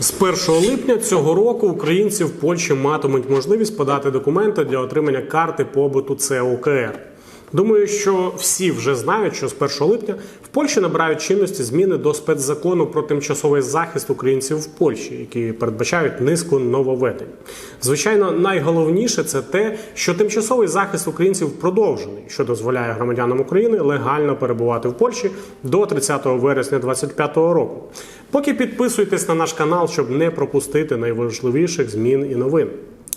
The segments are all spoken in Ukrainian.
З 1 липня цього року українці в Польщі матимуть можливість подати документи для отримання карти побуту ЦУКР. Думаю, що всі вже знають, що з 1 липня в Польщі набирають чинності зміни до спецзакону про тимчасовий захист українців в Польщі, які передбачають низку нововведень. Звичайно, найголовніше це те, що тимчасовий захист українців продовжений, що дозволяє громадянам України легально перебувати в Польщі до 30 вересня 2025 року. Поки підписуйтесь на наш канал, щоб не пропустити найважливіших змін і новин.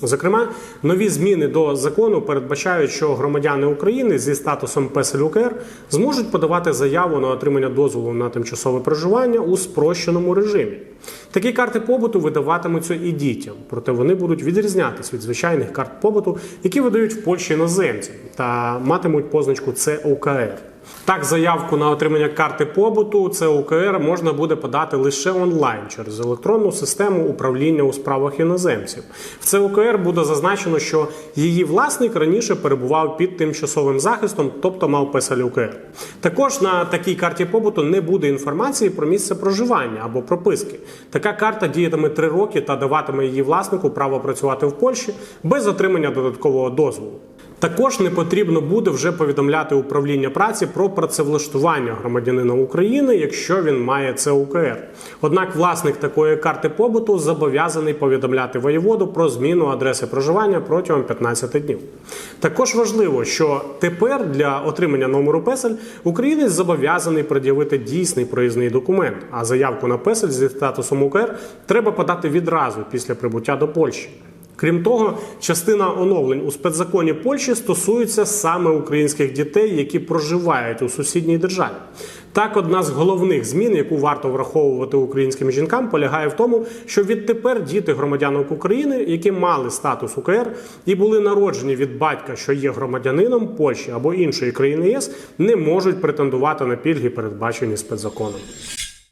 Зокрема, нові зміни до закону передбачають, що громадяни України зі статусом ПСЛЮКР зможуть подавати заяву на отримання дозволу на тимчасове проживання у спрощеному режимі. Такі карти побуту видаватимуться і дітям, проте вони будуть відрізнятися від звичайних карт побуту, які видають в Польщі іноземцям, та матимуть позначку ЦУКР. Так, заявку на отримання карти побуту ЦУКР можна буде подати лише онлайн через електронну систему управління у справах іноземців. В ЦУКР буде зазначено, що її власник раніше перебував під тимчасовим захистом, тобто мав ПСЛЮКР. Також на такій карті побуту не буде інформації про місце проживання або прописки. Така карта діятиме три роки та даватиме її власнику право працювати в Польщі без отримання додаткового дозволу. Також не потрібно буде вже повідомляти управління праці про працевлаштування громадянина України, якщо він має ЦУКР. Однак власник такої карти побуту зобов'язаний повідомляти воєводу про зміну адреси проживання протягом 15 днів. Також важливо, що тепер для отримання номеру песель українець зобов'язаний пред'явити дійсний проїзний документ, а заявку на песель зі статусом УКР треба подати відразу після прибуття до Польщі. Крім того, частина оновлень у спецзаконі Польщі стосується саме українських дітей, які проживають у сусідній державі. Так, одна з головних змін, яку варто враховувати українським жінкам, полягає в тому, що відтепер діти громадянок України, які мали статус УКР і були народжені від батька, що є громадянином Польщі або іншої країни ЄС, не можуть претендувати на пільги, передбачені спецзаконом.